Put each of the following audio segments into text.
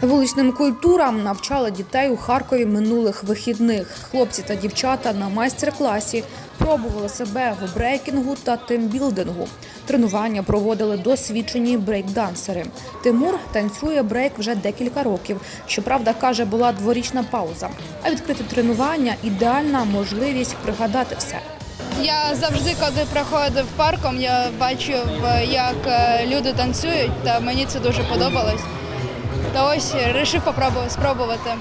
Вуличним культурам навчали дітей у Харкові минулих вихідних. Хлопці та дівчата на майстер-класі пробували себе в брейкінгу та тимбілдингу. Тренування проводили досвідчені брейкдансери. Тимур танцює брейк вже декілька років. Щоправда, каже, була дворічна пауза. А відкрити тренування ідеальна можливість пригадати все. Я завжди, коли проходив парком, я бачив, як е, люди танцюють, та мені це дуже подобалось. Та ось вирішив спробувати.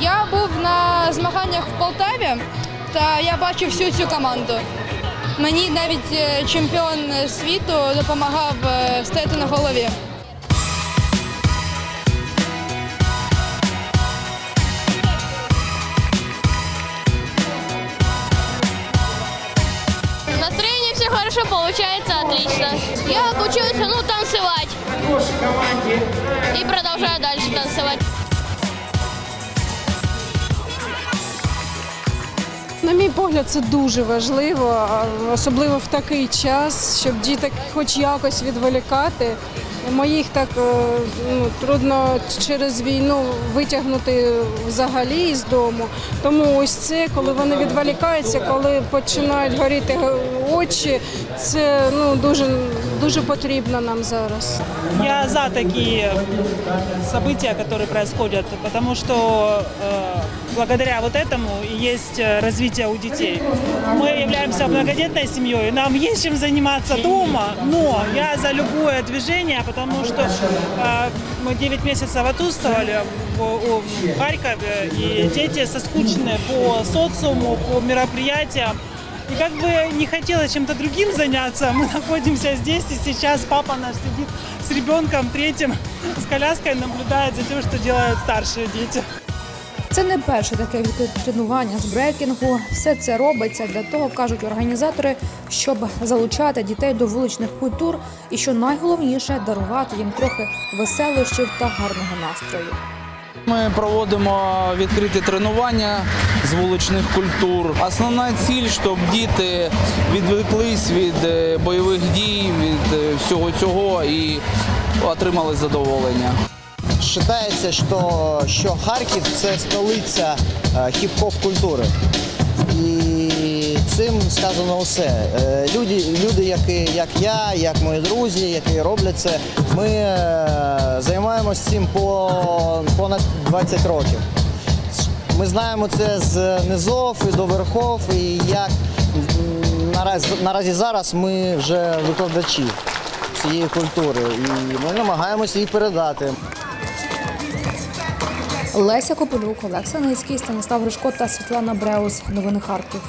Я був на змаганнях в Полтаві, та я бачив всю цю команду. Мені навіть е, чемпіон світу допомагав е, стояти на голові. Настроение все хорошо, получается отлично. Я учился, ну, танцевать. И продолжаю дальше танцевать. На мій погляд, це дуже важливо, особливо в такий час, щоб діток хоч якось відволікати. Моїх так е, ну, трудно через війну витягнути взагалі із дому. Тому ось це, коли вони відволікаються, коли починають горіти очі, це ну, дуже, дуже потрібно нам зараз. Я за такие события, которые происходят, потому что э, благодаря вот этому есть э, развитие у детей. Мы являемся многодетной семьей, нам есть чем заниматься дома, но я за любое движение, потому что э, мы 9 месяцев отсутствовали в, в Харькове, и дети соскучены по социуму, по мероприятиям. И как бы не хотелось чем-то другим заняться, мы находимся здесь, и сейчас папа наш сидит с ребенком третьим, с коляской, наблюдает за тем, что делают старшие дети. Це не перше таке тренування з брейкінгу. Все це робиться для того, кажуть організатори, щоб залучати дітей до вуличних культур і що найголовніше дарувати їм трохи веселощів та гарного настрою. Ми проводимо відкриті тренування з вуличних культур. Основна ціль, щоб діти відвлеклись від е, бойових дій, від е, всього цього і отримали задоволення. Считається, що, що Харків це столиця е, хіп-хоп культури. І цим сказано все. Е, Люди, люди які, як я, як мої друзі, які роблять це, ми е, займаємося цим по понад 20 років. Ми знаємо це з низов і до верхов, і як м, наразі, наразі зараз ми вже викладачі цієї культури, і ми намагаємося її передати. Леся Копилюк, Олекса Ницький, Станіслав Гришко та Світлана Бреус. Новини Харків.